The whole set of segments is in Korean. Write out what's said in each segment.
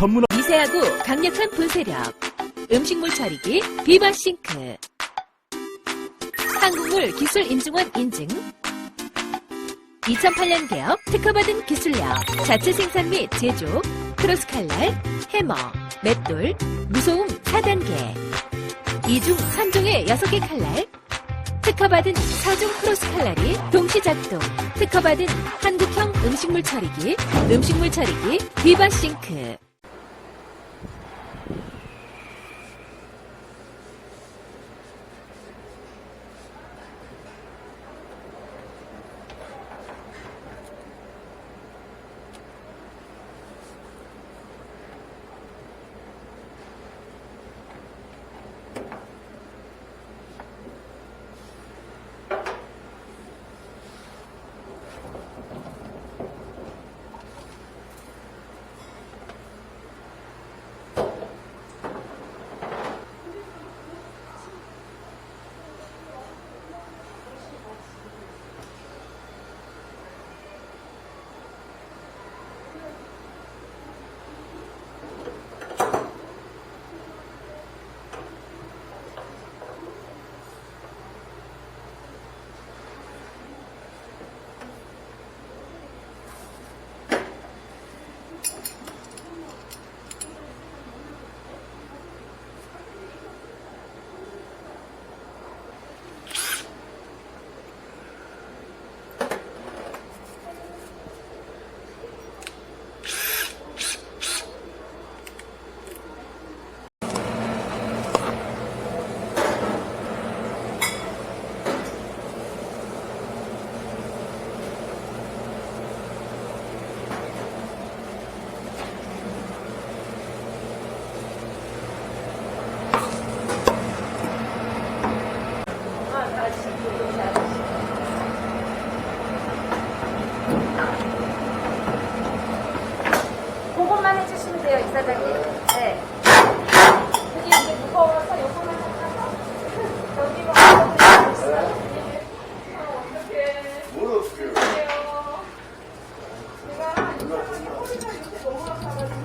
전문 미세하고 강력한 분쇄력. 음식물 처리기 비바싱크. 한국물 기술 인증원 인증. 2008년 개업 특허받은 기술력. 자체 생산 및 제조. 크로스칼날, 해머, 맷돌, 무소음 4단계. 2중 3종의 6개 칼날. 특허받은 4종 크로스 칼날이 동시 작동. 특허받은 한국형 음식물 처리기, 음식물 처리기 비바싱크. 사장님. 네. 그게 이제 무거워서 요거만 하셔서 여기 뭐 있어요? 뭘 어떻게 해요? 제가 이사장님 허리가 요새 너무 아파가지고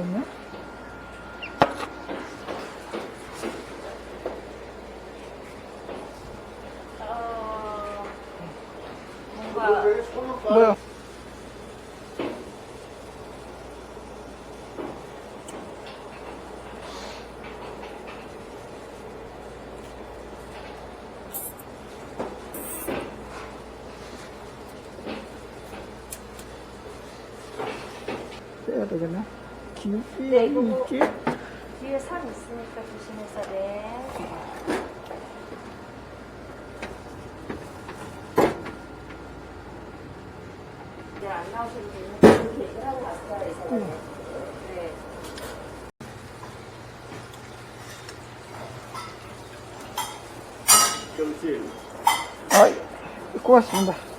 어, 뭔가 뭐야? 빼야 되겠네. 길, 네, 이거 뭐- 길? 뒤에 산 있으니까 조심해서 네. 이제 안 나오셨는데 그렇게 얘기를 하고 갔어요, 이사장님. 네. 그렇지. 아, 고맙습니다.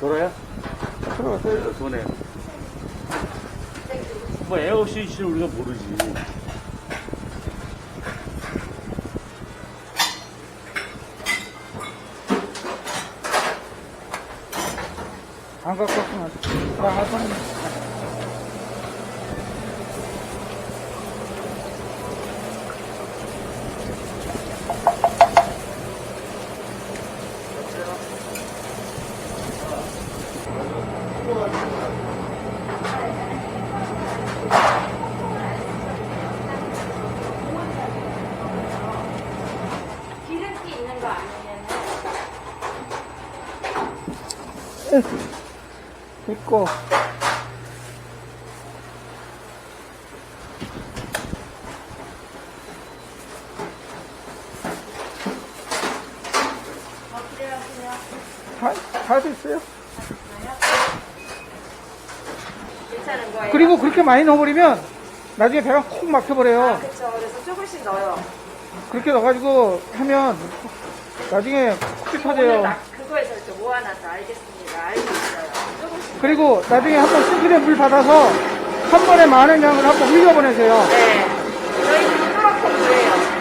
돌아야? 들어가세요. 손에. 뭐 에어시 씨 우리가 모르지. 안 갖고 왔으면 나갈 뻔했네. 아니면 됐고. 다, 다 됐어요. 괜찮은 거예요. 그리고 그렇게 많이 넣어버리면 나중에 배가 콕 막혀버려요. 아, 그렇죠. 그래서 조금씩 넣어요. 그렇게 넣어가지고 하면 나중에 콕 오늘 나- 터져요. 그거에서 이렇게 모아놔서 알겠습니다. 알겠어요. 그리고 나중에 한번 수질에 물 받아서 한 번에 많은 양을 한번 흘려보내세요. 네. 저희 부드럽고 그래요.